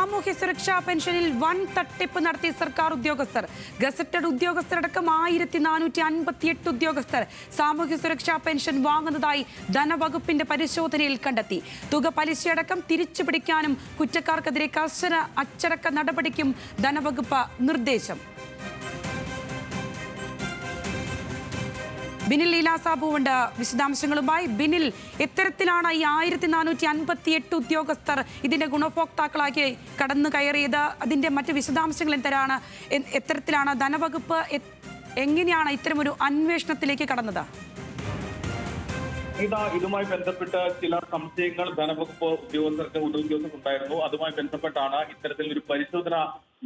സാമൂഹ്യ സുരക്ഷാ പെൻഷനിൽ വൻ തട്ടിപ്പ് നടത്തി സർക്കാർ ഉദ്യോഗസ്ഥർ. ഗസറ്റഡ് ഉദ്യോഗസ്ഥരടക്കം ആയിരത്തി നാനൂറ്റി അൻപത്തി എട്ട് ഉദ്യോഗസ്ഥർ സാമൂഹ്യ സുരക്ഷാ പെൻഷൻ വാങ്ങുന്നതായി ധനവകുപ്പിന്റെ പരിശോധനയിൽ കണ്ടെത്തി. തുക പലിശയടക്കം തിരിച്ചുപിടിക്കാനും കുറ്റക്കാർക്കെതിരെ കർശന അച്ചടക്ക നടപടിക്കും ധനവകുപ്പ് നിർദ്ദേശം. ബിനിൽ ലീല സാബുവുണ്ട് വിശദാംശങ്ങളുമായി ബിനിൽ എത്തരത്തിലാണ് ഈ ആയിരത്തി നാനൂറ്റി അൻപത്തി എട്ട് ഉദ്യോഗസ്ഥർ ഇതിന്റെ ഗുണഭോക്താക്കളാക്കി കടന്നു കയറിയത്? അതിന്റെ മറ്റ് വിശദാംശങ്ങൾ എന്തരാണ്? എത്തരത്തിലാണ് ധനവകുപ്പ് എങ്ങനെയാണ് ഇത്തരമൊരു അന്വേഷണത്തിലേക്ക് കടന്നത്? ഇതാ ഇതുമായി ബന്ധപ്പെട്ട് ചില സംശയങ്ങൾ ധനവകുപ്പ് ഉദ്യോഗസ്ഥർക്ക് ഉദ്യോഗസ്ഥർക്ക് ഉണ്ടായിരുന്നു. അതുമായി ബന്ധപ്പെട്ടാണ് ഇത്തരത്തിൽ ഒരു പരിശോധന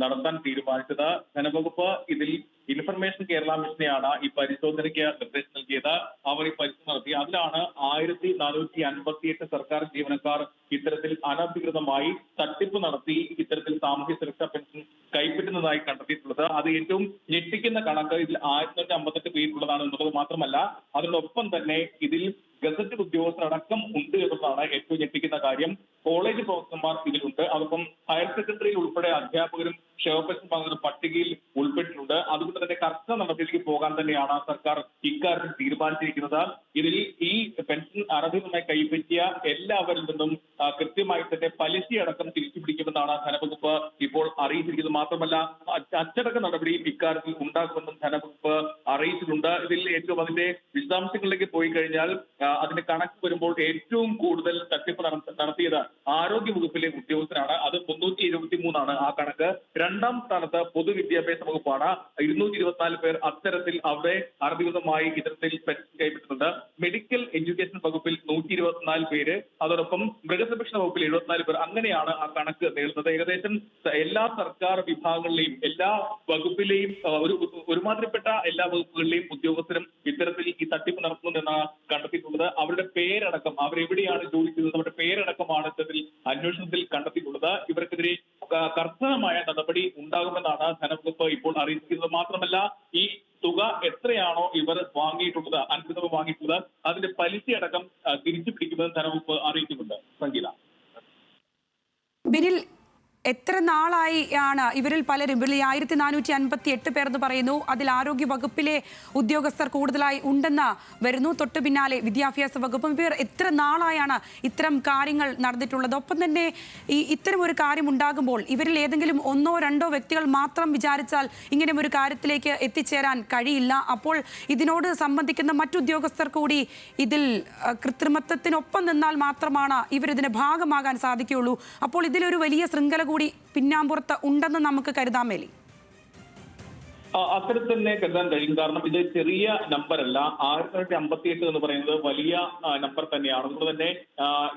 നടത്താൻ തീരുമാനിച്ചത്. ധനവകുപ്പ് ഇതിൽ ഇൻഫർമേഷൻ കേരള മിഷനെയാണ് ഈ പരിശോധനയ്ക്ക് നിർദ്ദേശം നൽകിയത്. അവർ ഈ പരിശോധന നടത്തി. അതിലാണ് ആയിരത്തി നാനൂറ്റി അൻപത്തിയെട്ട് സർക്കാർ ജീവനക്കാർ ഇത്തരത്തിൽ അനധികൃതമായി തട്ടിപ്പ് നടത്തി ഇത്തരത്തിൽ സാമൂഹ്യ സുരക്ഷാ പെൻഷൻ കൈപ്പറ്റുന്നതായി കണ്ടെത്തിയിട്ടുള്ളത്. അത് ഏറ്റവും ഞെട്ടിക്കുന്ന കണക്ക് ഇതിൽ ആയിരത്തി അമ്പത്തെട്ട് പേരുള്ളതാണ് എന്നുള്ളത് മാത്രമല്ല അതിനൊപ്പം തന്നെ ഇതിൽ ഗസറ്റഡ് ഉദ്യോഗസ്ഥരടക്കം ഉണ്ട് എന്നുള്ളതാണ് ഏറ്റവും ഞെട്ടിക്കുന്ന കാര്യം. കോളേജ് പ്രൊഫസർമാർ ഇതിലുണ്ട്. അതോടൊപ്പം ഹയർ സെക്കൻഡറിയിൽ ഉൾപ്പെടെ അധ്യാപകരും ക്ഷേമപ്രശ്നം വാങ്ങുന്ന പട്ടികയിൽ ഉൾപ്പെട്ടിട്ടുണ്ട്. അതുകൊണ്ട് തന്നെ കർശന നടപടിയിലേക്ക് പോകാൻ തന്നെയാണ് സർക്കാർ ഇക്കാര്യത്തിൽ തീരുമാനിച്ചിരിക്കുന്നത്. ഇതിൽ ഈ പെൻഷൻ അനധികൃതമായി കൈപ്പറ്റിയ എല്ലാവരിൽ നിന്നും കൃത്യമായി തന്നെ പലിശയടക്കം തിരിച്ചു പിടിക്കുമെന്നാണ് ധനവകുപ്പ് ഇപ്പോൾ അറിയിച്ചിരിക്കുന്നത്. മാത്രമല്ല അച്ച- അച്ചടക്ക നടപടി ഇക്കാര്യത്തിൽ ഉണ്ടാകുമെന്നും ധനവകുപ്പ് അറിയിച്ചിട്ടുണ്ട്. ഇതിൽ ഏറ്റവും അതിന്റെ വിശദാംശങ്ങളിലേക്ക് പോയി കഴിഞ്ഞാൽ അതിന്റെ കണക്ക് വരുമ്പോൾ ഏറ്റവും കൂടുതൽ തട്ടിപ്പ് നടത്ത- നടത്തിയത് ആരോഗ്യ വകുപ്പിലെ ഉദ്യോഗസ്ഥരാണ് അത് മുന്നൂറ്റി എഴുപത്തി മൂന്നാണ് ആ കണക്ക്. രണ്ടാം സ്ഥാനത്ത് പൊതുവിദ്യാഭ്യാസ വകുപ്പാണ്. ഇരുന്നൂറ്റി ഇരുപത്തിനാല് പേർ അത്തരത്തിൽ അവിടെ അനധികൃതമായി ഇത്തരത്തിൽ കൈപ്പറ്റുന്നുണ്ട് മെഡിക്കൽ എഡ്യൂക്കേഷൻ വകുപ്പിൽ നൂറ്റി ഇരുപത്തിനാല് പേര്. അതോടൊപ്പം മൃഗസംരക്ഷണ വകുപ്പിൽ എഴുപത്തിനാല് പേർ. അങ്ങനെയാണ് ആ കണക്ക് നേടുന്നത് ഏകദേശം എല്ലാ സർക്കാർ വിഭാഗങ്ങളിലെയും എല്ലാ വകുപ്പിലെയും ഒരു ഒരുമാതിരിപ്പെട്ട എല്ലാ വകുപ്പുകളിലെയും ഉദ്യോഗസ്ഥരും ഇത്തരത്തിൽ ഈ തട്ടിപ്പ് നടത്തുന്നുണ്ടെന്നാണ് കണ്ടെത്തിയിട്ടുള്ളത്. അവരുടെ പേരടക്കം അവരെവിടെയാണ് ജോലി ചെയ്തത് അവരുടെ പേരടക്കമാണ് ഇത്തരത്തിൽ അന്വേഷണത്തിൽ കണ്ടെത്തിയിട്ടുള്ളത്. ഇവർക്കെതിരെ കർശനമായ നടപടി ഉണ്ടാകുമെന്നാണ് ധനവകുപ്പ് ഇപ്പോൾ അറിയിച്ചിരിക്കുന്നത്. മാത്രമല്ല ഈ തുക എത്രയാണോ ഇവർ വാങ്ങിയിട്ടുള്ളത് അൻപത് വാങ്ങിയിട്ടുള്ളത് അതിന്റെ പലിശയടക്കം തിരിച്ചു പിടിക്കുമെന്ന് ധനവകുപ്പ് അറിയിക്കുന്നുണ്ട് സംഗീത. എത്ര നാളായി ആണ് ഇവരിൽ പലരും? ഇവരിൽ ആയിരത്തി നാനൂറ്റി അൻപത്തി എട്ട് പേർ എന്ന് പറയുന്നു. അതിൽ ആരോഗ്യ വകുപ്പിലെ ഉദ്യോഗസ്ഥർ കൂടുതലായി ഉണ്ടെന്ന് വരുന്നു. തൊട്ടു പിന്നാലെ വിദ്യാഭ്യാസ വകുപ്പും ഇവർ എത്ര നാളായാണ് ഇത്തരം കാര്യങ്ങൾ നടന്നിട്ടുള്ളത്? ഒപ്പം തന്നെ ഈ ഇത്തരം ഒരു കാര്യം ഉണ്ടാകുമ്പോൾ ഇവരിൽ ഏതെങ്കിലും ഒന്നോ രണ്ടോ വ്യക്തികൾ മാത്രം വിചാരിച്ചാൽ ഇങ്ങനെ ഒരു കാര്യത്തിലേക്ക് എത്തിച്ചേരാൻ കഴിയില്ല. അപ്പോൾ ഇതിനോട് സംബന്ധിക്കുന്ന മറ്റുദ്യോഗസ്ഥർ കൂടി ഇതിൽ കൃത്രിമത്വത്തിനൊപ്പം നിന്നാൽ മാത്രമാണ് ഇവരിതിന് ഭാഗമാകാൻ സാധിക്കുകയുള്ളൂ. അപ്പോൾ ഇതിലൊരു വലിയ ശൃംഖല കൂടി പിന്നാമ്പുറത്ത് ഉണ്ടെന്ന് നമുക്ക് കരുതാൻ അത്തരത്തിൽ തന്നെ കരുതാൻ കഴിയും. കാരണം ഇത് ചെറിയ നമ്പർ അല്ല. ആയിരത്തി തൊള്ളായിരത്തി അമ്പത്തി എട്ട് എന്ന് പറയുന്നത് വലിയ നമ്പർ തന്നെയാണ്. അതുകൊണ്ട് തന്നെ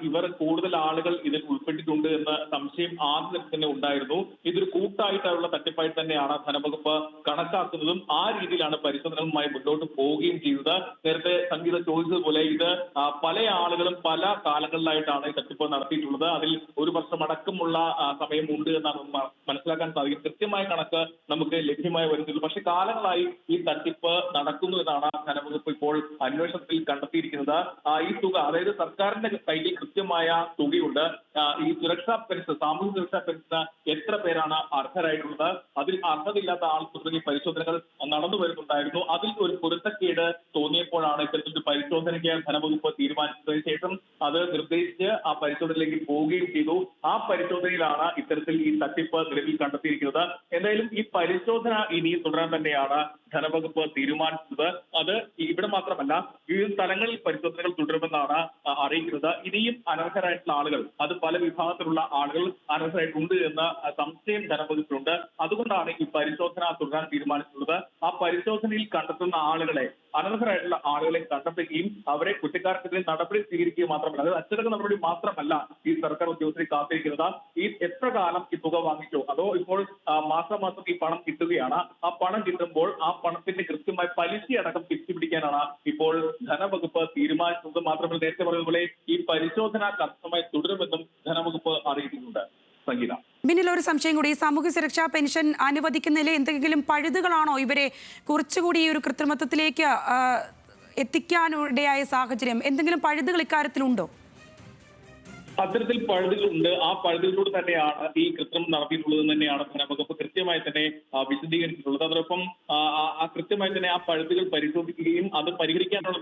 ഇവർ കൂടുതൽ ആളുകൾ ഇതിൽ ഉൾപ്പെട്ടിട്ടുണ്ട് എന്ന സംശയം ആദ്യം തന്നെ ഉണ്ടായിരുന്നു. ഇതൊരു കൂട്ടായിട്ടുള്ള തട്ടിപ്പായി തന്നെയാണ് ധനവകുപ്പ് കണക്കാക്കുന്നതും ആ രീതിയിലാണ് പരിശോധനകളുമായി മുന്നോട്ട് പോവുകയും ചെയ്തത്. നേരത്തെ സംഗീത ചോദിച്ചതുപോലെ ഇത് പല ആളുകളും പല കാലങ്ങളിലായിട്ടാണ് ഈ തട്ടിപ്പ് നടത്തിയിട്ടുള്ളത്. അതിൽ ഒരു വർഷം അടക്കമുള്ള സമയം എന്നാണ് മനസ്സിലാക്കാൻ സാധിക്കും. കൃത്യമായ കണക്ക് നമുക്ക് ലഭ്യമായി വരുന്നില്ല പക്ഷെ കാലങ്ങളായി ഈ തട്ടിപ്പ് നടക്കുന്നു എന്നാണ് ധനവകുപ്പ് ഇപ്പോൾ അന്വേഷണത്തിൽ കണ്ടെത്തിയിരിക്കുന്നത്. ഈ തുക അതായത് സർക്കാരിന്റെ കയ്യിൽ കൃത്യമായ തുകയുണ്ട്. ഈ സുരക്ഷാ പെൻഷൻ സാമൂഹ്യ സുരക്ഷാ പെൻഷന് എത്ര പേരാണ് അർഹരായിട്ടുള്ളത്? അതിൽ അർഹതയില്ലാത്ത ആൾ തുടങ്ങി പരിശോധനകൾ നടന്നു വരുന്നുണ്ടായിരുന്നു. അതിൽ ഒരു പൊരുത്തക്കേട് തോന്നിയപ്പോഴാണ് ഇത്തരത്തിലൊരു പരിശോധനയ്ക്ക് ധനവകുപ്പ് തീരുമാനിച്ചതിന് ശേഷം അത് നിർദ്ദേശിച്ച് ആ പരിശോധനയിലേക്ക് പോവുകയും ചെയ്തു. ആ പരിശോധനയിലാണ് ഇത്തരത്തിൽ ഈ തട്ടിപ്പ് നിലവിൽ കണ്ടെത്തിയിരിക്കുന്നത്. എന്തായാലും ഈ പരിശോധന ഇനി തുടരാൻ തന്നെയാണ് ധനവകുപ്പ് തീരുമാനിച്ചത്. അത് ഇവിടെ മാത്രമല്ല വിവിധ സ്ഥലങ്ങളിൽ പരിശോധനകൾ തുടരുമെന്നാണ് അറിയിക്കുന്നത്. ഇനിയും അനർഹരായിട്ടുള്ള ആളുകൾ അത് പല വിഭാഗത്തിലുള്ള ആളുകൾ അനർഹരായിട്ടുണ്ട് എന്ന സംശയം ധനവകുപ്പിലുണ്ട്. അതുകൊണ്ടാണ് ഈ പരിശോധന തുടരാൻ തീരുമാനിച്ചിട്ടുള്ളത്. ആ പരിശോധനയിൽ കണ്ടെത്തുന്ന ആളുകളെ അനർഹരായിട്ടുള്ള ആളുകളെ കണ്ടെത്തുകയും അവരെ കുറ്റക്കാർക്കെതിരെ നടപടി സ്വീകരിക്കുകയും മാത്രമല്ല. അത് അച്ചടക്ക നടപടി മാത്രമല്ല ഈ സർക്കാർ ഉദ്യോഗസ്ഥരെ കാത്തിരിക്കുന്നത്. ഈ എത്ര കാലം ഈ തുക വാങ്ങിച്ചോ? അതോ ഇപ്പോൾ മാസം മാസം ഈ പണം കിട്ടുകയാണ്. ആ പണം കിട്ടുമ്പോൾ ആ പണത്തിന്റെ കൃത്യമായ പലിശ അടക്കം തിരിച്ചു പിടിക്കാനാണ് ഇപ്പോൾ ധനവകുപ്പ് തീരുമാനിച്ചത്. മാത്രമല്ല നേരത്തെ പറഞ്ഞതുപോലെ ഈ പരിശോധന കർശനമായി തുടരുമെന്നും ധനവകുപ്പ് അറിയിക്കുന്നുണ്ട് സംഗീത. ബിന്നിൽ ഒരു സംശയം കൂടി സാമൂഹ്യ സുരക്ഷാ പെൻഷൻ അനുവദിക്കുന്നതിൽ എന്തെങ്കിലും പഴുതുകളാണോ ഇവരെ കുറച്ചുകൂടി ഈ ഒരു കൃത്രിമത്വത്തിലേക്ക് എത്തിക്കാനിടയായ സാഹചര്യം? എന്തെങ്കിലും പഴുതുകൾ ഇക്കാര്യത്തിലുണ്ടോ? അത്തരത്തിൽ പഴുതുകളുണ്ട്. ആ പഴുതുകളിലൂടെ തന്നെയാണ് ഈ കൃത്രിമം നടത്തിയിട്ടുള്ളത് തന്നെയാണ് ധനവകുപ്പ് കൃത്യമായി തന്നെ വിശദീകരിച്ചിട്ടുള്ളത്. അതോടൊപ്പം കൃത്യമായി തന്നെ ആ പഴുതുകൾ പരിശോധിക്കുകയും അത് പരിഹരിക്കാനുള്ള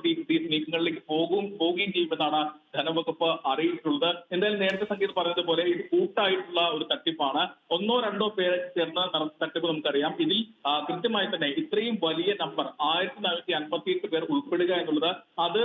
നീക്കങ്ങളിലേക്ക് പോകും പോവുകയും ചെയ്യുമെന്നാണ് ധനവകുപ്പ് അറിയിച്ചിട്ടുള്ളത്. എന്തായാലും നേരത്തെ സംഗീത് പറഞ്ഞതുപോലെ ഇത് കൂട്ടായിട്ടുള്ള ഒരു തട്ടിപ്പാണ്. ഒന്നോ രണ്ടോ പേരെ ചേർന്ന് തട്ടിപ്പ് നമുക്കറിയാം. ഇതിൽ കൃത്യമായി തന്നെ ഇത്രയും വലിയ നമ്പർ ആയിരത്തി നാനൂറ്റി അൻപത്തി എട്ട് പേർ ഉൾപ്പെടുക എന്നുള്ളത് അത്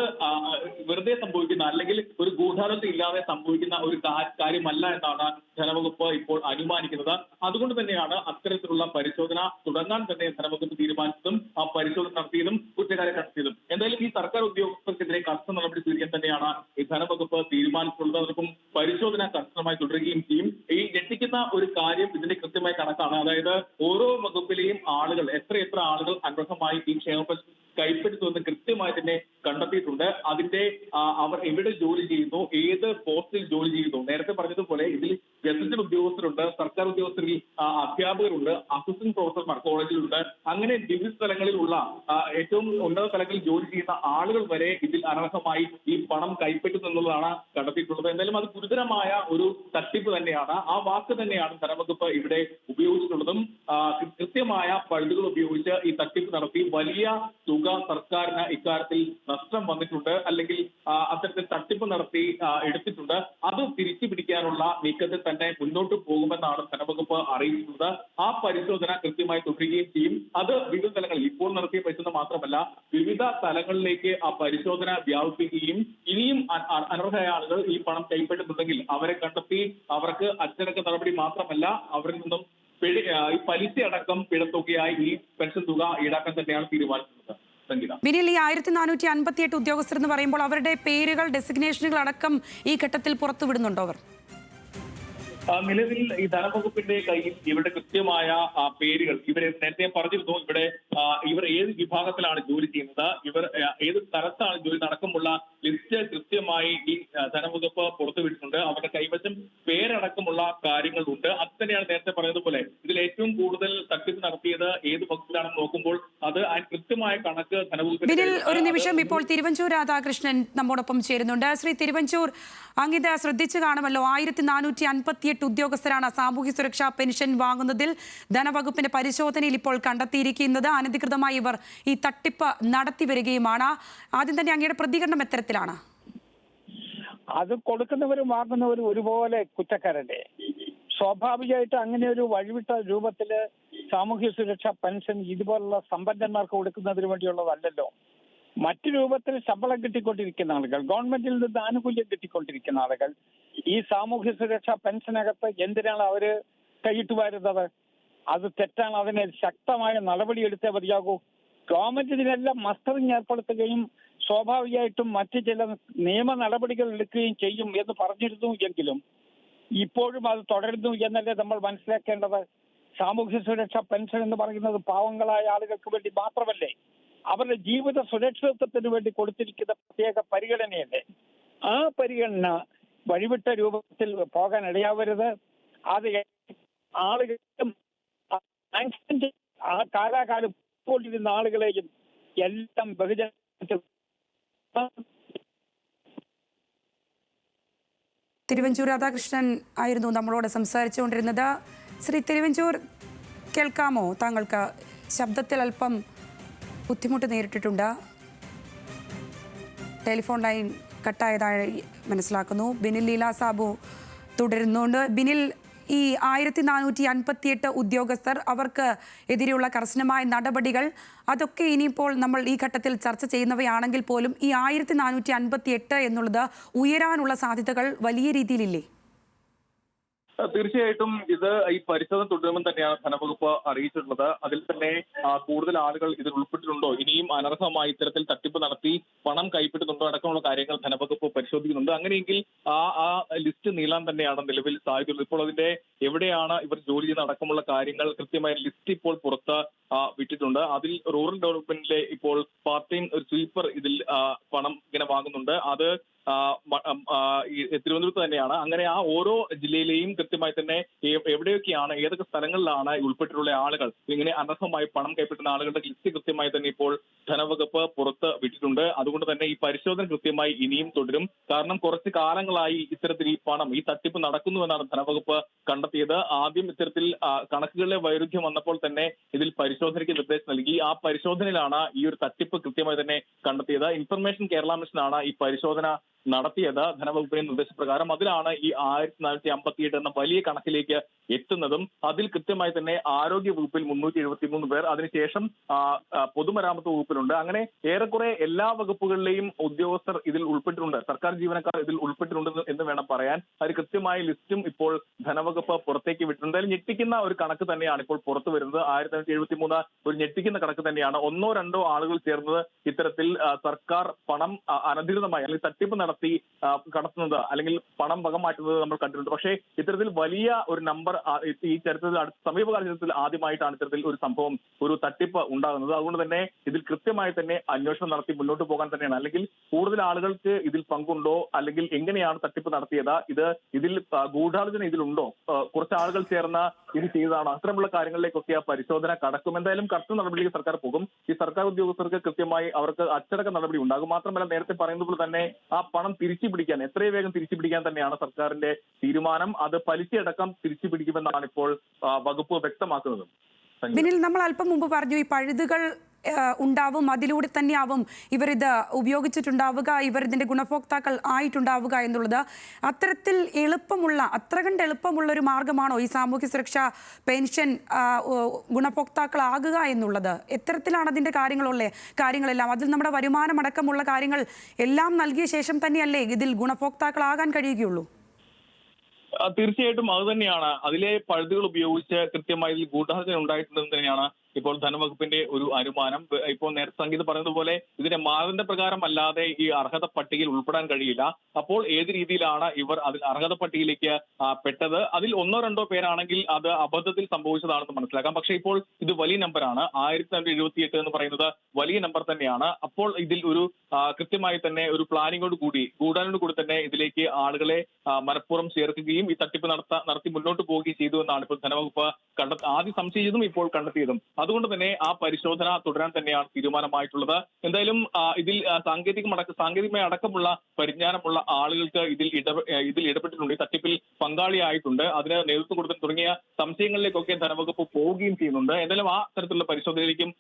വെറുതെ സംഭവിക്കുന്ന അല്ലെങ്കിൽ ഒരു ഗൂഢാലോചന ഇല്ലാതെ സംഭവിക്കുന്ന ഒരു കാര്യമല്ല എന്നാണ് ധനവകുപ്പ് ഇപ്പോൾ അനുമാനിക്കുന്നത്. അതുകൊണ്ട് തന്നെയാണ് അത്തരത്തിലുള്ള പരിശോധന തുടങ്ങാൻ തന്നെ ധനവകുപ്പ് തീരുമാനിച്ചതും ആ പരിശോധന നടത്തിയതും കുറ്റക്കാരെ കണ്ടെത്തിയതും എന്തായാലും ഈ സർക്കാർ ഉദ്യോഗസ്ഥർക്കെതിരെ കർശന നടപടി സ്വീകരിക്കാൻ തന്നെയാണ് ഈ ധനവകുപ്പ് തീരുമാനിച്ചിട്ടുള്ളത്. അതോടൊപ്പം പരിശോധന കർശനമായി തുടരുകയും ചെയ്യും. ഈ ഞെട്ടിക്കുന്ന ഒരു കാര്യം ഇതിന്റെ കൃത്യമായ കണക്കാണ്. അതായത് ഓരോ വകുപ്പിലെയും ആളുകൾ എത്ര എത്ര ആളുകൾ അനർഹമായി ഈ ക്ഷേമ പെൻഷൻ കൈപ്പറ്റുന്നുവെന്ന് കൃത്യമായി തന്നെ കണ്ടെത്തിയിട്ടുണ്ട്. അതിന്റെ അവർ എവിടെ ജോലി ചെയ്യുന്നു ഏത് പോസ്റ്റിൽ ജോലി ചെയ്യുന്നു. നേരത്തെ പറഞ്ഞതുപോലെ ഇതിൽ ഗസറ്റഡ് ഉദ്യോഗസ്ഥരുണ്ട് സർക്കാർ ഉദ്യോഗസ്ഥരിൽ അധ്യാപകരുണ്ട് അസിസ്റ്റന്റ് പ്രൊഫസർമാർ കോളേജിലുണ്ട്. അങ്ങനെ വിവിധ സ്ഥലങ്ങളിലുള്ള ഏറ്റവും ഉന്നത തലങ്ങളിൽ ജോലി ചെയ്യുന്ന ആളുകൾ വരെ ഇതിൽ അനർഹമായി ഈ പണം കൈപ്പറ്റുന്നു എന്നുള്ളതാണ് കണ്ടെത്തിയിട്ടുള്ളത്. എന്തായാലും അത് ഗുരുതരമായ ഒരു തട്ടിപ്പ് തന്നെയാണ്. ആ വാക്ക് തന്നെയാണ് ധനവകുപ്പ് ഇവിടെ ഉപയോഗിച്ചിട്ടുള്ളതും കൃത്യമായ പഴുതുകൾ ഉപയോഗിച്ച് ഈ തട്ടിപ്പ് നടത്തി വലിയ തുക സർക്കാരിന് ഇക്കാര്യത്തിൽ നഷ്ടം വന്നിട്ടുണ്ട് അല്ലെങ്കിൽ അത്തരത്തിൽ തട്ടിപ്പ് നടത്തി എടുത്തിട്ടുണ്ട്. അത് തിരിച്ചു പിടിക്കാനുള്ള നീക്കത്തിൽ തന്നെ മുന്നോട്ട് പോകുമെന്നാണ് ധനവകുപ്പ് അറിയിച്ചിട്ടുള്ളത്. ആ പരിശോധന കൃത്യമായി തുടരുകയും ചെയ്യും. അത് വിവിധ തലങ്ങളിൽ ഇപ്പോൾ നടത്തിയ പരിശോധന മാത്രമല്ല വിവിധ തലങ്ങളിലേക്ക് ആ പരിശോധന വ്യാപിപ്പിക്കുകയും ഇനിയും അ- അ- അനർഹരായ ആളുകൾ ഈ പണം കൈപ്പറ്റുന്നുണ്ടെങ്കിൽ അവരെ കണ്ടെത്തി അവർക്ക് അച്ചടക്ക നടപടി മാത്രമല്ല അവരിൽ നിന്നും പലിശ അടക്കം പിഴത്തുകയായി ഈ പെൻഷൻ തുക ഈടാക്കാൻ തന്നെയാണ് സംഗീത ബിനിൽ ഈ ആയിരത്തി നാനൂറ്റി അൻപത്തി എട്ട് ഉദ്യോഗസ്ഥർ എന്ന് പറയുമ്പോൾ അവരുടെ പേരുകൾ ഡെസിഗ്നേഷനുകൾ അടക്കം ഈ ഘട്ടത്തിൽ പുറത്തുവിടുന്നുണ്ടോ അവർ? ആ, നിലവിൽ ഈ ധനവകുപ്പിന്റെ കയ്യിൽ ഇവരുടെ കൃത്യമായ പേരുകൾ ഇവരെ നേരത്തെ പറഞ്ഞിരുന്നു. ഇവിടെ ഇവർ ഏത് വിഭാഗത്തിലാണ് ജോലി ചെയ്യുന്നത്? ഇവർ ഏത് സ്ഥലത്താണ് ജോലി നടക്കുമുള്ള ലിസ്റ്റ് കൃത്യമായി ഈ ധനവകുപ്പ് പുറത്തുവിട്ടിട്ടുണ്ട്. അവരുടെ കൈവശം പേരടക്കമുള്ള കാര്യങ്ങളുണ്ട്. അത് തന്നെയാണ് നേരത്തെ പറഞ്ഞതുപോലെ. ഇതിൽ ഏറ്റവും കൂടുതൽ തട്ടിപ്പ് നടത്തിയത് ഏത് വകുപ്പിലാണെന്ന് നോക്കുമ്പോൾ അത് കൃത്യമായ കണക്ക് ധനവകുപ്പിൽ ഒരു നിമിഷം. ഇപ്പോൾ തിരുവഞ്ചൂർ രാധാകൃഷ്ണൻ നമ്മോടൊപ്പം ചേരുന്നുണ്ട്. ശ്രീ തിരുവഞ്ചൂർ അങ്ങിത് ശ്രദ്ധിച്ചു കാണുമല്ലോ. ആയിരത്തി നാനൂറ്റി അൻപത്തിയെട്ട് ഉദ്യോഗസ്ഥരാണ് സാമൂഹ്യ സുരക്ഷാ പെൻഷൻ വാങ്ങുന്നതിൽ ധനവകുപ്പിന്റെ പരിശോധനയിൽ ഇപ്പോൾ കണ്ടെത്തിയിരിക്കുന്നത്. അനധികൃതമായി ഇവർ ഈ തട്ടിപ്പ് നടത്തി വരികയുമാണ്. ആദ്യം തന്നെ അങ്ങയുടെ പ്രതികരണം എത്തരത്തിലാണ്. അത് കൊടുക്കുന്നവരും വാങ്ങുന്നവരും ഒരുപോലെ കുറ്റക്കാരല്ലേ? സ്വാഭാവികമായിട്ട് അങ്ങനെ ഒരു വഴിവിട്ട രൂപത്തിൽ സാമൂഹ്യ സുരക്ഷ പെൻഷൻ ഇതുപോലുള്ള സമ്പന്നന്മാർക്ക് കൊടുക്കുന്നതിന് വേണ്ടിയുള്ളതല്ലല്ലോ. മറ്റു രൂപത്തിൽ ശമ്പളം കിട്ടിക്കൊണ്ടിരിക്കുന്ന ആളുകൾ ഗവൺമെന്റിൽ നിന്ന് ആനുകൂല്യം കിട്ടിക്കൊണ്ടിരിക്കുന്ന ആളുകൾ ഈ സാമൂഹ്യ സുരക്ഷാ പെൻഷനകത്ത് എന്തിനാണ് അവർ കൈയിട്ട് വരുന്നത്? അത് തെറ്റാണ്. അതിനെ ശക്തമായ നടപടി എടുത്തേ മതിയാകൂ. ഗവൺമെന്റ് ഇതിനെല്ലാം മസ്റ്ററിങ് ഏർപ്പെടുത്തുകയും സ്വാഭാവികമായിട്ടും മറ്റ് ചില നിയമ നടപടികൾ എടുക്കുകയും ചെയ്യും എന്ന് പറഞ്ഞിരുന്നു എങ്കിലും ഇപ്പോഴും അത് തുടരുന്നു എന്നല്ലേ നമ്മൾ മനസ്സിലാക്കേണ്ടത്? സാമൂഹ്യ സുരക്ഷ പെൻഷൻ എന്ന് പറയുന്നത് പാവങ്ങളായ ആളുകൾക്ക് വേണ്ടി മാത്രമല്ലേ? അവരുടെ ജീവിത സുരക്ഷിതത്വത്തിന് വേണ്ടി കൊടുത്തിരിക്കുന്ന പ്രത്യേക പരിഗണനയല്ലേ? ആ പരിഗണന വഴിവിട്ട രൂപത്തിൽ പോകാൻ ഇടയാവരുത്. അത് ആളുകളും ആ കാലാകാലം കൊണ്ടിരുന്ന ആളുകളെയും എല്ലാം ബഹുജന തിരുവഞ്ചൂർ രാധാകൃഷ്ണൻ ആയിരുന്നു നമ്മളോട് സംസാരിച്ചുകൊണ്ടിരുന്നത്. ശ്രീ തിരുവഞ്ചൂർ കേൾക്കാമോ? താങ്കൾക്ക് ശബ്ദത്തിൽ അല്പം ബുദ്ധിമുട്ട് നേരിട്ടിട്ടുണ്ട്. ടെലിഫോൺ ലൈൻ കട്ടായതായി മനസ്സിലാക്കുന്നു. ബിനിൽ ലീല സാബു തുടരുന്നുണ്ട്. ബിനിൽ ഈ ആയിരത്തി നാനൂറ്റി അൻപത്തിയെട്ട് ഉദ്യോഗസ്ഥർ അവർക്ക് എതിരെയുള്ള കർശനമായ നടപടികൾ. അതൊക്കെ ഇനിയിപ്പോൾ നമ്മൾ ഈ ഘട്ടത്തിൽ ചർച്ച ചെയ്യുന്നവയാണെങ്കിൽ പോലും ഈ ആയിരത്തി നാനൂറ്റി അൻപത്തി എട്ട് എന്നുള്ളത് ഉയരാനുള്ള സാധ്യതകൾ വലിയ രീതിയിലില്ലേ? തീർച്ചയായിട്ടും ഇത് ഈ പരിശോധന തുടരുമെന്ന് തന്നെയാണ് ധനവകുപ്പ് അറിയിച്ചിട്ടുള്ളത്. അതിൽ തന്നെ കൂടുതൽ ആളുകൾ ഇതിൽ ഉൾപ്പെട്ടിട്ടുണ്ടോ? ഇനിയും അനർഹമായി ഇത്തരത്തിൽ തട്ടിപ്പ് നടത്തി പണം കൈപ്പറ്റുന്നുണ്ടോ? അടക്കമുള്ള കാര്യങ്ങൾ ധനവകുപ്പ് പരിശോധിക്കുന്നുണ്ട്. അങ്ങനെയെങ്കിൽ ആ ആ ലിസ്റ്റ് നീളാൻ തന്നെയാണ് നിലവിൽ സാധ്യതയുള്ളത്. ഇപ്പോൾ അതിന്റെ എവിടെയാണ് ഇവർ ജോലി ചെയ്യുന്ന അടക്കമുള്ള കാര്യങ്ങൾ കൃത്യമായ ലിസ്റ്റ് ഇപ്പോൾ പുറത്ത് വിട്ടിട്ടുണ്ട്. അതിൽ റൂറൽ ഡെവലപ്മെന്റിലെ ഇപ്പോൾ പാർട്ട് ടൈം ഒരു സ്വീപ്പർ ഇതിൽ പണം ഇങ്ങനെ വാങ്ങുന്നുണ്ട്. അത് തിരുവനന്തപുരത്ത് തന്നെയാണ്. അങ്ങനെ ആ ഓരോ ജില്ലയിലെയും കൃത്യമായി തന്നെ എവിടെയൊക്കെയാണ് ഏതൊക്കെ സ്ഥലങ്ങളിലാണ് ഉൾപ്പെട്ടിട്ടുള്ള ആളുകൾ ഇങ്ങനെ അനർഹമായി പണം കൈപ്പറ്റുന്ന ആളുകളുടെ ലിസ്റ്റ് കൃത്യമായി തന്നെ ഇപ്പോൾ ധനവകുപ്പ് പുറത്ത് വിട്ടിട്ടുണ്ട്. അതുകൊണ്ട് തന്നെ ഈ പരിശോധന കൃത്യമായി ഇനിയും തുടരും. കാരണം കുറച്ച് കാലങ്ങളായി ഇത്തരത്തിൽ ഈ പണം ഈ തട്ടിപ്പ് നടക്കുന്നുവെന്നാണ് ധനവകുപ്പ് കണ്ടെത്തിയത്. ആദ്യം ഇത്തരത്തിൽ കണക്കുകളിലെ വൈരുദ്ധ്യം വന്നപ്പോൾ തന്നെ ഇതിൽ പരിശോധനയ്ക്ക് നിർദ്ദേശം നൽകി. ആ പരിശോധനയിലാണ് ഈ ഒരു തട്ടിപ്പ് കൃത്യമായി തന്നെ കണ്ടെത്തിയത്. ഇൻഫർമേഷൻ കേരള മിഷനാണ് ഈ പരിശോധന നടത്തിയത് ധനവകുപ്പിന്റെ നിർദ്ദേശപ്രകാരം അതിലാണ് ഈ ആയിരത്തി നാനൂറ്റി അമ്പത്തി എട്ട് എന്ന വലിയ കണക്കിലേക്ക് എത്തുന്നതും അതിൽ കൃത്യമായി തന്നെ ആരോഗ്യ വകുപ്പിൽ മുന്നൂറ്റി എഴുപത്തി മൂന്ന് പേർ അതിനുശേഷം പൊതുമരാമത്ത് വകുപ്പിലുണ്ട്. അങ്ങനെ ഏറെക്കുറെ എല്ലാ വകുപ്പുകളിലെയും ഉദ്യോഗസ്ഥർ ഇതിൽ ഉൾപ്പെട്ടിട്ടുണ്ട്. സർക്കാർ ജീവനക്കാർ ഇതിൽ ഉൾപ്പെട്ടിട്ടുണ്ട് എന്ന് വേണം പറയാൻ. അത് കൃത്യമായ ലിസ്റ്റും ഇപ്പോൾ ധനവകുപ്പ് പുറത്തേക്ക് വിട്ടിട്ടുണ്ട്. ഞെട്ടിക്കുന്ന ഒരു കണക്ക് തന്നെയാണ് ഇപ്പോൾ പുറത്തു വരുന്നത്. ആയിരത്തി എഴുപത്തി മൂന്ന് ഒരു ഞെട്ടിക്കുന്ന കണക്ക് തന്നെയാണ്. ഒന്നോ രണ്ടോ ആളുകൾ ചേർന്നത് ഇത്തരത്തിൽ സർക്കാർ പണം അനധികൃതമായി അല്ലെങ്കിൽ തട്ടിപ്പ് നടത്തി കടത്തുന്നത് അല്ലെങ്കിൽ പണം വകമാറ്റുന്നത് നമ്മൾ കണ്ടിട്ടുണ്ട്. പക്ഷേ ഇത്തരത്തിൽ വലിയ ഒരു നമ്പർ ഈ- ചരിത്രത്തിൽ സമീപകാല ചരിത്രത്തിൽ ആദ്യമായിട്ടാണ് ഇത്തരത്തിൽ ഒരു സംഭവം ഒരു തട്ടിപ്പ് ഉണ്ടാകുന്നത്. അതുകൊണ്ട് തന്നെ ഇതിൽ കൃത്യമായി തന്നെ അന്വേഷണം നടത്തി മുന്നോട്ട് പോകാൻ തന്നെയാണ്. അല്ലെങ്കിൽ കൂടുതൽ ആളുകൾക്ക് ഇതിൽ പങ്കുണ്ടോ? അല്ലെങ്കിൽ എങ്ങനെയാണ് തട്ടിപ്പ് നടത്തിയത്? ഇത് ഇതിൽ ഗൂഢാലോചന ഇതിലുണ്ടോ? കുറച്ച് ആളുകൾ ചേർന്ന് ഇത് ചെയ്തതാണോ? അത്തരമുള്ള കാര്യങ്ങളിലേക്കൊക്കെ ആ പരിശോധന കടക്കും. എന്തായാലും കർശന നടപടിയിലേക്ക് സർക്കാർ പോകും. ഈ സർക്കാർ ഉദ്യോഗസ്ഥർക്ക് കൃത്യമായി അവർക്ക് അച്ചടക്ക നടപടി ഉണ്ടാകും. മാത്രമല്ല നേരത്തെ പറയുന്നത് പോലെ തന്നെ ആ പണം തിരിച്ചു പിടിക്കാൻ എത്രയും വേഗം തിരിച്ചു പിടിക്കാൻ തന്നെയാണ് സർക്കാരിന്റെ തീരുമാനം അത് പലിശയടക്കം തിരിച്ചു പിടിക്കുമെന്നാണ് ഇപ്പോൾ വകുപ്പ് വ്യക്തമാക്കുന്നത്. ബിനിൽ നമ്മൾ അല്പം മുമ്പ് പറഞ്ഞു ഈ പഴുതുകൾ ഉണ്ടാവും അതിലൂടെ തന്നെയാവും ഇവരിത് ഉപയോഗിച്ചിട്ടുണ്ടാവുക ഇവർ ഇതിന്റെ ഗുണഭോക്താക്കൾ ആയിട്ടുണ്ടാവുക എന്നുള്ളത് അത്തരത്തിൽ എളുപ്പമുള്ള അത്ര കണ്ട് എളുപ്പമുള്ള ഒരു മാർഗമാണോ ഈ സാമൂഹ്യ സുരക്ഷ പെൻഷൻ ഗുണഭോക്താക്കളാകുക എന്നുള്ളത്? എത്തരത്തിലാണ് അതിന്റെ കാര്യങ്ങളുള്ള കാര്യങ്ങളെല്ലാം. അതിൽ നമ്മുടെ വരുമാനമടക്കമുള്ള കാര്യങ്ങൾ എല്ലാം നൽകിയ ശേഷം തന്നെയല്ലേ ഇതിൽ ഗുണഭോക്താക്കളാകാൻ കഴിയുകയുള്ളൂ? തീർച്ചയായിട്ടും അത് തന്നെയാണ്. അതിലെ പഴുതുകൾ ഉപയോഗിച്ച് കൃത്യമായി ഗൂഢാലോചന ഉണ്ടായിട്ടുണ്ടെന്ന് തന്നെയാണ് ഇപ്പോൾ ധനവകുപ്പിന്റെ ഒരു അനുമാനം. ഇപ്പോൾ നേരത്തെ സംഗീത പറഞ്ഞതുപോലെ ഇതിന്റെ മാനദണ്ഡ പ്രകാരം അല്ലാതെ ഈ അർഹത പട്ടികയിൽ ഉൾപ്പെടാൻ കഴിയില്ല. അപ്പോൾ ഏത് രീതിയിലാണ് ഇവർ അതിൽ അർഹത പട്ടികയിലേക്ക് പെട്ടത്? അതിൽ ഒന്നോ രണ്ടോ പേരാണെങ്കിൽ അത് അബദ്ധത്തിൽ സംഭവിച്ചതാണെന്ന് മനസ്സിലാക്കാം. പക്ഷേ ഇപ്പോൾ ഇത് വലിയ നമ്പറാണ്. ആയിരത്തി തൊള്ളായിരത്തി എഴുപത്തി എട്ട് എന്ന് പറയുന്നത് വലിയ നമ്പർ തന്നെയാണ്. അപ്പോൾ ഇതിൽ ഒരു കൃത്യമായി തന്നെ ഒരു പ്ലാനിങ്ങോട് കൂടി ഗൂഢാലോട് കൂടി തന്നെ ഇതിലേക്ക് ആളുകളെ മനഃപൂർവം ചേർക്കുകയും ഈ തട്ടിപ്പ് നടത്ത നടത്തി മുന്നോട്ട് പോവുകയും ചെയ്തു എന്നാണ് ഇപ്പോൾ ധനവകുപ്പ് കണ്ടെത്ത ആദ്യം സംശയിച്ചതും ഇപ്പോൾ കണ്ടെത്തിയതും. അതുകൊണ്ട് തന്നെ ആ പരിശോധന തുടരാൻ തന്നെയാണ് തീരുമാനമായിട്ടുള്ളത്. എന്തായാലും ഇതിൽ സാങ്കേതിക സാങ്കേതികമടക്ക സാങ്കേതികമായി അടക്കമുള്ള പരിജ്ഞാനമുള്ള ആളുകൾക്ക് ഇതിൽ ഇട ഇതിൽ ഇടപെട്ടിട്ടുണ്ട്. തട്ടിപ്പിൽ പങ്കാളിയായിട്ടുണ്ട്. അതിന് നേതൃത്വം കൊടുത്ത തുടങ്ങിയ സംശയങ്ങളിലേക്കൊക്കെ ധനവകുപ്പ് പോവുകയും ചെയ്യുന്നുണ്ട്. എന്തായാലും ആ തരത്തിലുള്ള പരിശോധനയിലേക്കും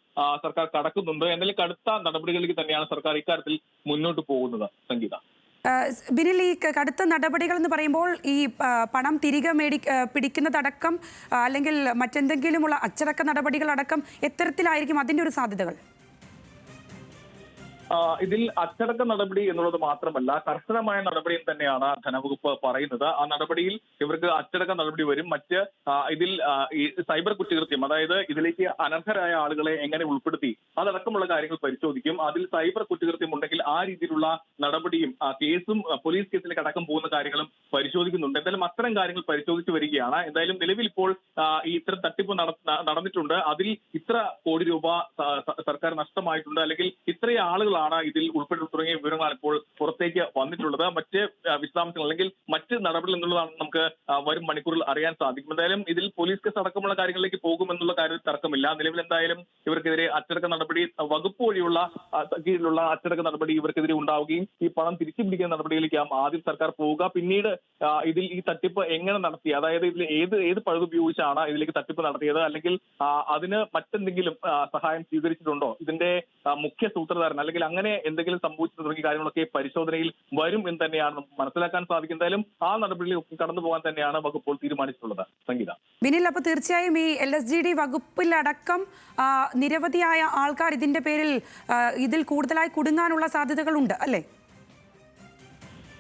സർക്കാർ കടക്കുന്നുണ്ട്. എന്തായാലും കടുത്ത നടപടികളിലേക്ക് തന്നെയാണ് സർക്കാർ ഇക്കാര്യത്തിൽ മുന്നോട്ട് പോകുന്നത്. സംഗീത. ബിനിൽ ഈ കടുത്ത നടപടികൾ എന്ന് പറയുമ്പോൾ ഈ പണം തിരികെ മേടി പിടിക്കുന്നതടക്കം അല്ലെങ്കിൽ മറ്റെന്തെങ്കിലുമുള്ള അച്ചടക്ക നടപടികളടക്കം എത്തരത്തിലായിരിക്കും അതിന്റെ ഒരു സാധ്യതകൾ? ഇതിൽ അച്ചടക്ക നടപടി എന്നുള്ളത് മാത്രമല്ല കർശനമായ നടപടിയും തന്നെയാണ് ധനവകുപ്പ് പറയുന്നത്. ആ നടപടിയിൽ ഇവർക്ക് അച്ചടക്ക നടപടി വരും. മറ്റ് ഇതിൽ സൈബർ കുറ്റകൃത്യം അതായത് ഇതിലേക്ക് അനർഹരായ ആളുകളെ എങ്ങനെ ഉൾപ്പെടുത്തി അതടക്കമുള്ള കാര്യങ്ങൾ പരിശോധിക്കും. അതിൽ സൈബർ കുറ്റകൃത്യം ഉണ്ടെങ്കിൽ ആ രീതിയിലുള്ള നടപടിയും കേസും പോലീസ് കേസിലേക്ക് അടക്കം പോകുന്ന കാര്യങ്ങളും പരിശോധിക്കുന്നുണ്ട്. എന്തായാലും അത്തരം കാര്യങ്ങൾ പരിശോധിച്ചു വരികയാണ്. എന്തായാലും നിലവിൽ ഇപ്പോൾ ഈ ഇത്തരം തട്ടിപ്പ് നടന്നിട്ടുണ്ട്. അതിൽ ഇത്ര കോടി രൂപ സർക്കാർ നഷ്ടമായിട്ടുണ്ട്. അല്ലെങ്കിൽ ഇത്രയും ആളുകളാണ് ഇതിൽ ഉൾപ്പെട്ടു തുടങ്ങിയ വിവരങ്ങളാണ് ഇപ്പോൾ പുറത്തേക്ക് വന്നിട്ടുള്ളത്. മറ്റ് വിശദാംശങ്ങൾ അല്ലെങ്കിൽ മറ്റ് നടപടികൾ എന്നുള്ളതാണ് നമുക്ക് വരും മണിക്കൂറിൽ അറിയാൻ സാധിക്കും. എന്തായാലും ഇതിൽ പോലീസ് കേസ് അടക്കമുള്ള കാര്യങ്ങളിലേക്ക് പോകുമെന്നുള്ള കാര്യത്തിൽ തർക്കമില്ല. നിലവിൽ എന്തായാലും ഇവർക്കെതിരെ അച്ചടക്ക നടപടി വകുപ്പ് വഴിയുള്ള കീഴിലുള്ള അച്ചടക്ക നടപടി ഇവർക്കെതിരെ ഉണ്ടാവുകയും ഈ പണം തിരിച്ചു പിടിക്കുന്ന നടപടിയിലേക്ക് ആദ്യം സർക്കാർ പോവുക. പിന്നീട് ഇതിൽ ഈ തട്ടിപ്പ് എങ്ങനെ നടത്തി അതായത് ഇതിൽ ഏത് ഏത് പഴുത് ഉപയോഗിച്ചാണ് ഇതിലേക്ക് തട്ടിപ്പ് നടത്തിയത്? അല്ലെങ്കിൽ അതിന് മറ്റെന്തെങ്കിലും സഹായം സ്വീകരിച്ചിട്ടുണ്ടോ? ഇതിന്റെ മുഖ്യ സൂത്രധാരൻ അല്ലെങ്കിൽ അങ്ങനെ എന്തെങ്കിലും സംഭവിച്ചു തുടങ്ങിയ കാര്യങ്ങളൊക്കെ പരിശോധനയിൽ വരും എന്ന് തന്നെയാണ് നമുക്ക് മനസ്സിലാക്കാൻ സാധിക്കും. എന്തായാലും ആ നടപടിയിൽ കടന്നു പോകാൻ തന്നെയാണ് വകുപ്പ് തീരുമാനിച്ചിട്ടുള്ളത്. സംഗീത. ബിനിൽ അപ്പൊ തീർച്ചയായും ഈ എൽ എസ് ജി ഡി വകുപ്പിലടക്കം നിരവധിയായ ആൾക്കാർ ഇതിന്റെ പേരിൽ ഇതിൽ കൂടുതലായി കുടുങ്ങാനുള്ള സാധ്യതകളുണ്ട് അല്ലേ?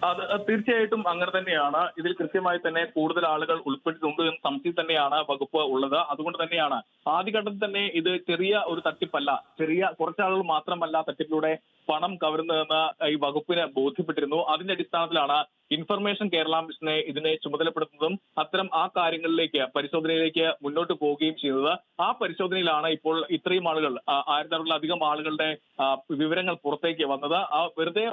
അത് തീർച്ചയായിട്ടും അങ്ങനെ തന്നെയാണ്. ഇതിൽ കൃത്യമായി തന്നെ കൂടുതൽ ആളുകൾ ഉൾപ്പെട്ടിട്ടുണ്ട് എന്ന സംശയം തന്നെയാണ് വകുപ്പ് ഉള്ളത്. അതുകൊണ്ട് തന്നെയാണ് ആദ്യഘട്ടത്തിൽ തന്നെ ഇത് ചെറിയ ഒരു തട്ടിപ്പല്ല. ചെറിയ കുറച്ചാളുകൾ മാത്രമല്ല തട്ടിപ്പിലൂടെ പണം കവരുന്നതെന്ന് ഈ വകുപ്പിന് ബോധ്യപ്പെട്ടിരുന്നു. അതിന്റെ അടിസ്ഥാനത്തിലാണ് ഇൻഫർമേഷൻ കേരള മിഷനെ ഇതിനെ ചുമതലപ്പെടുത്തുന്നതും അത്തരം ആ കാര്യങ്ങളിലേക്ക് പരിശോധനയിലേക്ക് മുന്നോട്ട് പോവുകയും ചെയ്യുന്നത്. ആ പരിശോധനയിലാണ് ഇപ്പോൾ ഇത്രയും ആളുകൾ ആ, ആയിരത്തി ആളുകളുടെ വിവരങ്ങൾ പുറത്തേക്ക് വന്നത്. ആ വെറുതെ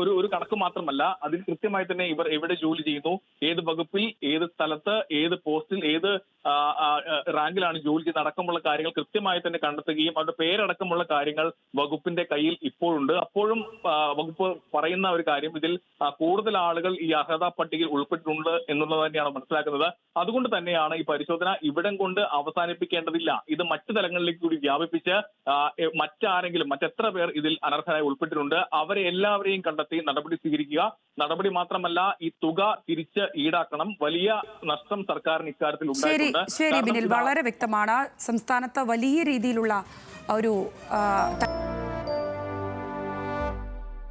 ഒരു ഒരു കണക്ക് മാത്രമല്ല അതിൽ കൃത്യമായി തന്നെ ഇവർ എവിടെ ജോലി ചെയ്യുന്നു ഏത് വകുപ്പിൽ ഏത് സ്ഥലത്ത് ഏത് പോസ്റ്റിൽ ഏത് റാങ്കിലാണ് ജോലി ചെയ്യുന്നത് അടക്കമുള്ള കാര്യങ്ങൾ കൃത്യമായി തന്നെ കണ്ടെത്തുകയും അവരുടെ പേരടക്കമുള്ള കാര്യങ്ങൾ വകുപ്പിന്റെ കയ്യിൽ ഇപ്പോഴുണ്ട്. അപ്പോഴും വകുപ്പ് പറയുന്ന ഒരു കാര്യം ഇതിൽ കൂടുതൽ ആളുകൾ ഈ അർഹതാ പട്ടികയിൽ ഉൾപ്പെട്ടിട്ടുണ്ട് എന്നുള്ളത് തന്നെയാണ് മനസ്സിലാക്കുന്നത്. അതുകൊണ്ട് തന്നെയാണ് ഈ പരിശോധന ഇവിടം കൊണ്ട് അവസാനിപ്പിക്കേണ്ടതില്ല. ഇത് മറ്റു തലങ്ങളിലേക്ക് കൂടി വ്യാപിപ്പിച്ച് മറ്റാരെങ്കിലും മറ്റെത്ര പേർ ഇതിൽ അനർഹരായി ഉൾപ്പെട്ടിട്ടുണ്ട് അവരെ എല്ലാവരെയും കണ്ടെത്തി നടപടി സ്വീകരിക്കുക. നടപടി മാത്രമല്ല ഈ തുക തിരിച്ച് ഈടാക്കണം. വലിയ നഷ്ടം സർക്കാരിന് ഇക്കാര്യത്തിൽ ഉണ്ടായിട്ടുണ്ട്. ശരി ബിനിൽ. വളരെ വ്യക്തമാണ്. സംസ്ഥാനത്ത് വലിയ രീതിയിലുള്ള ഒരു